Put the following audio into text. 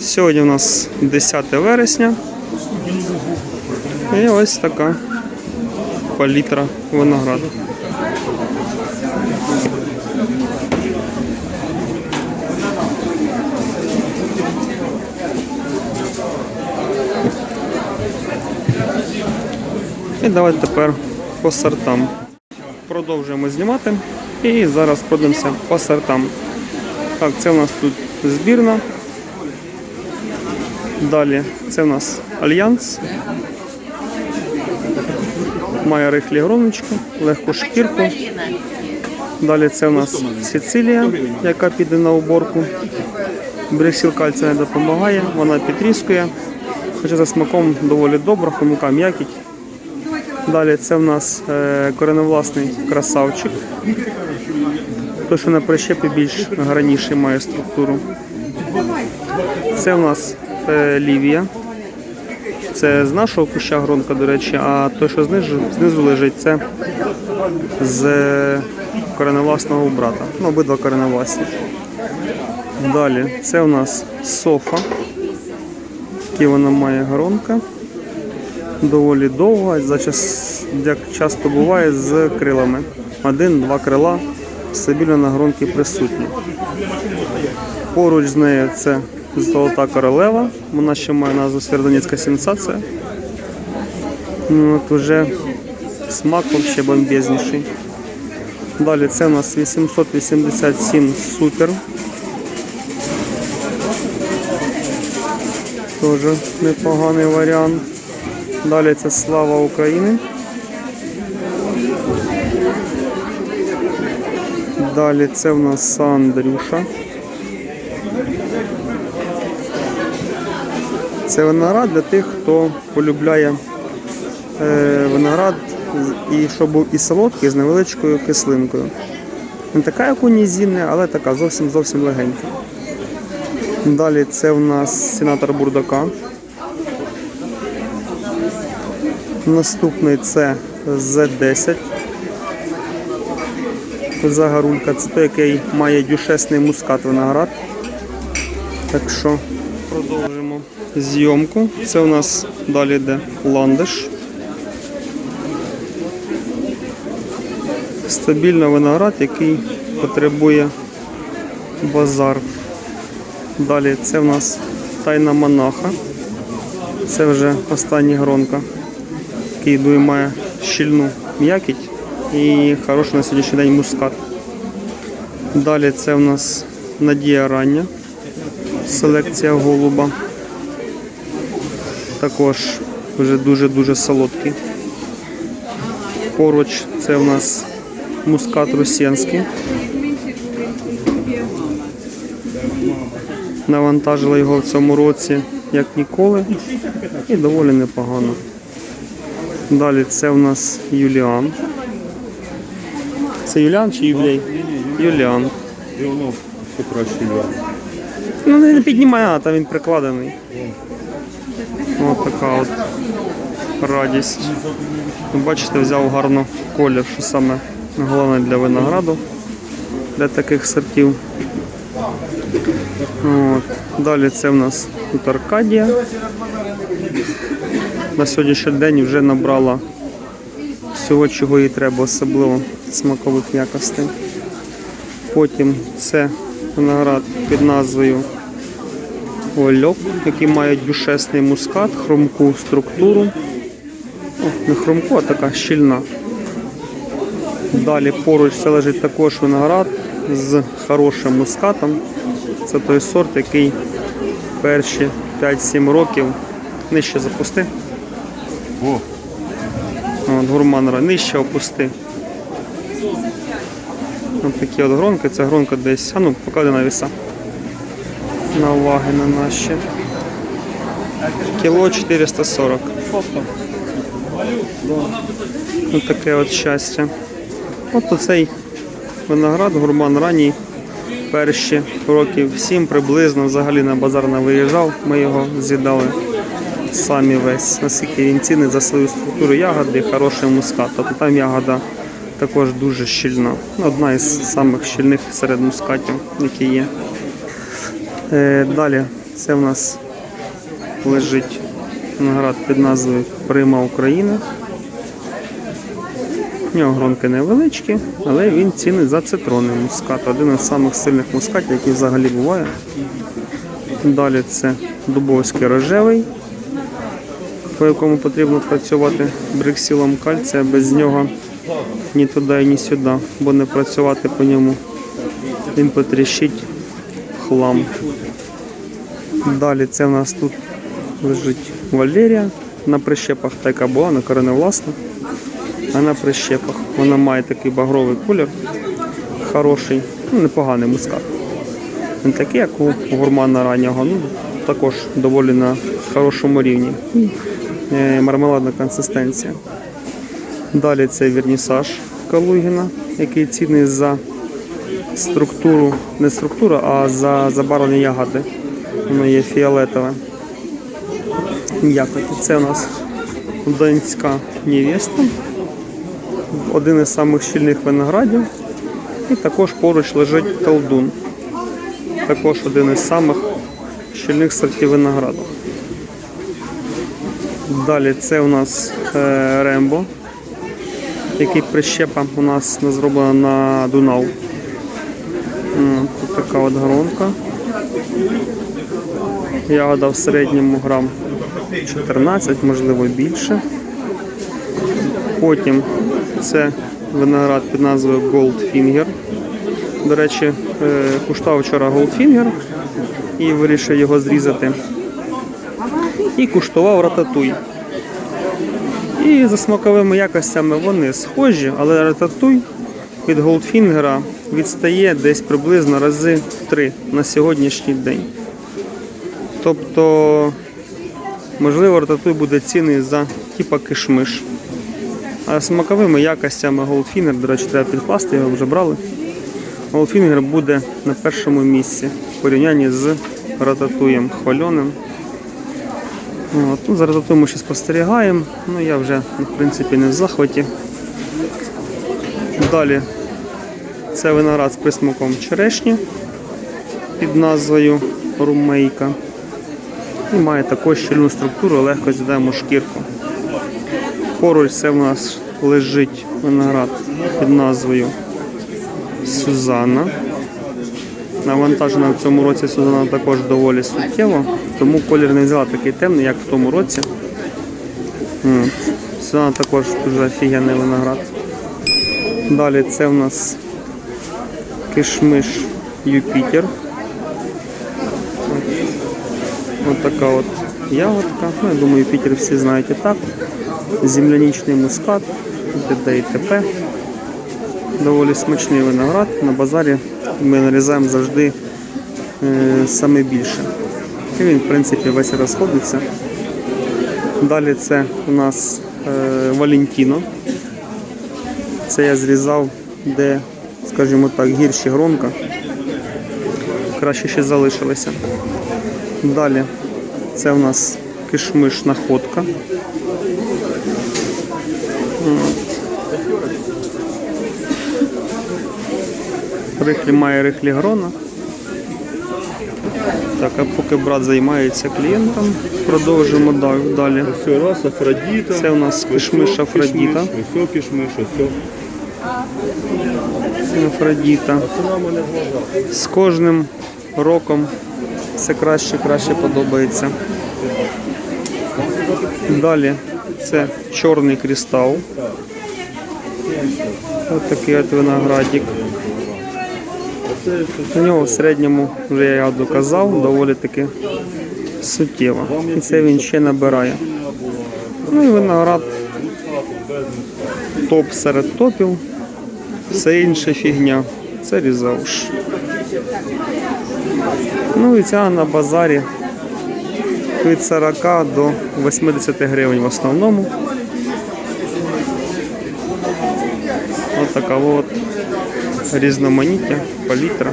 Сьогодні у нас 10 вересня. І ось така палітра винограду. І давайте тепер по сортам. Продовжуємо знімати. І зараз пройдемося по сортам. Так, це у нас тут збірна. Далі це у нас альянс. Має рихлі гроночки, легку шкірку. Далі це у нас Сицилія, яка піде на уборку. Брексіл кальція не допомагає, вона підрізкує. Хоча за смаком доволі добра, хомука м'якіть. Далі це в нас е, кореневласний красавчик. Той, що на прищепі більш граніший має структуру. Це в нас е, лівія. Це з нашого куща гронка, до речі, а той, що знизу, знизу лежить, це з кореневласного брата. Ну, обидва кореневласні. Далі це у нас софа. Які вона має гронка. Доволі довга, за час, як часто буває, з крилами. Один-два крила стабільно на гронці присутні. Поруч з нею це золота королева. Вона ще має назву Свердонецька сенсація. Ну, От уже смак взагалі бомбезніший. Далі це у нас 887 супер. Теж непоганий варіант. Далі це слава України. Далі це в нас Андрюша. Це виноград для тих, хто полюбляє е, виноград, і щоб був і солодкий, з невеличкою кислинкою. Не така, як у Нізіни, але така зовсім зовсім легенька. Далі це в нас сенатор Бурдака. Наступний це Z10. Загорулька. Це той, який має дюшесний мускат виноград. Так що продовжимо зйомку. Це у нас далі йде ландиш. Стабільно виноград, який потребує базар. Далі це у нас тайна монаха. Це вже остання гронка який дує має щільну м'якіть і хороший на сьогоднішній день мускат. Далі це в нас Надія Рання, селекція голуба. Також вже дуже-дуже солодкий. Поруч це в нас мускат росіянський. Навантажила його в цьому році як ніколи і доволі непогано. Далі це у нас Юліан. Це Юліан чи Юлій? Юліан. Все краще йде. Ну не піднімає, там він прикладений. Ось така от радість. Ну, Бачите, взяв гарно колір, що саме головне для винограду, для таких сортів. От. Далі це в нас тут Аркадія. На сьогоднішній день вже набрала всього, чого їй треба, особливо смакових якостей. Потім це виноград під назвою Ольок, який має дюшесний мускат, хрумку структуру. О, не хрумку, а така щільна. Далі поруч це лежить також виноград з хорошим мускатом. Це той сорт, який перші 5-7 років нижче запусти. О, От, гурманера нижче опусти. Ось такі от гронки, це гронка десь. А ну, поклади віса. На ваги на наші. Кіло 440. Ось таке от щастя. От оцей виноград, гурман ранній. Перші років 7 приблизно взагалі на базар не виїжджав. Ми його з'їдали самі весь. Наскільки він цінний за свою структуру ягоди, хороший мускат. Тобто там ягода також дуже щільна. Одна із самих щільних серед мускатів, які є. Е, Далі Це в нас лежить виноград під назвою Прима України. У нього гронки невеличкі, але він цінний за цитронний мускат. Один із самих сильних мускатів, який взагалі буває. Далі це дубовський рожевий, по якому потрібно працювати бриксілом кальція. Без нього ні туди, ні сюди, бо не працювати по ньому. Він потріщить хлам. Далі це в нас тут лежить Валерія. На прищепах така була, на кореневласна. А на прищепах вона має такий багровий колір, хороший, ну непоганий мускат. Він такий, як у гурмана раннього, ну також доволі на хорошому рівні. Е, Мармеладна консистенція. Далі це вернісаж Калугіна, який цінний за структуру, не структуру, а за забарвлення ягоди. Воно є фіолетове. Якоті. Це у нас донська невеста. Один із самих щільних виноградів. І також поруч лежить колдун. Також один із самих щільних сортів винограду. Далі це у нас е, Рембо, який прищепа у нас зроблена на Дунав. Тут така от гронка. Ягода в середньому грам 14, можливо більше. Потім це виноград під назвою Goldfinger. До речі, е, куштував вчора Goldfinger і вирішив його зрізати. І куштував рататуй. І за смаковими якостями вони схожі, але рататуй від Goldfinger відстає десь приблизно рази в три на сьогоднішній день. Тобто, можливо, рататуй буде цінний за типа кишмиш. А смаковими якостями Goldfinger, до речі, треба підкласти, його вже брали. Goldfinger буде на першому місці в порівнянні з рататуєм хвальоним. От, ну, за рататуєм ми ще спостерігаємо, ну я вже в принципі не в захваті. Далі це виноград з присмаком черешні під назвою румейка. І має також щільну структуру, легко з'їдаємо шкірку. Поруч це в нас лежить виноград під назвою Сюзанна. Навантажена в цьому році Сюзанна також доволі суттєво, тому колір не взяла такий темний, як в тому році. М. Сюзанна також дуже офігенний виноград. Далі це в нас кишмиш Юпітер. Ось така от ягодка. Ну, я думаю, Юпітер всі знають і так. Землянічний мускат, т.д. і т.п. Доволі смачний виноград. На базарі ми нарізаємо завжди е, саме більше. І він, в принципі, весь розходиться. Далі це у нас е, Валентіно. Це я зрізав, де, скажімо так, гірші гронка. Краще ще залишилися. Далі це у нас кишмиш находка. Рихлі має рихлі грона. Так, а поки брат займається клієнтом, продовжимо далі. Все, раз, Афродіта. Це у нас кишмиш Афродіта. Все кишмиш, все. Афродіта. З кожним роком все краще краще подобається. Далі це чорний кристал. Ось такий от виноградик. У нього в середньому, вже я доказав, доволі таки суттєво. І це він ще набирає. Ну і виноград топ серед топів. Все інше фігня. Це різауш. Ну і ця на базарі від 40 до 80 гривень в основному. Ось така от різноманіття, палітра.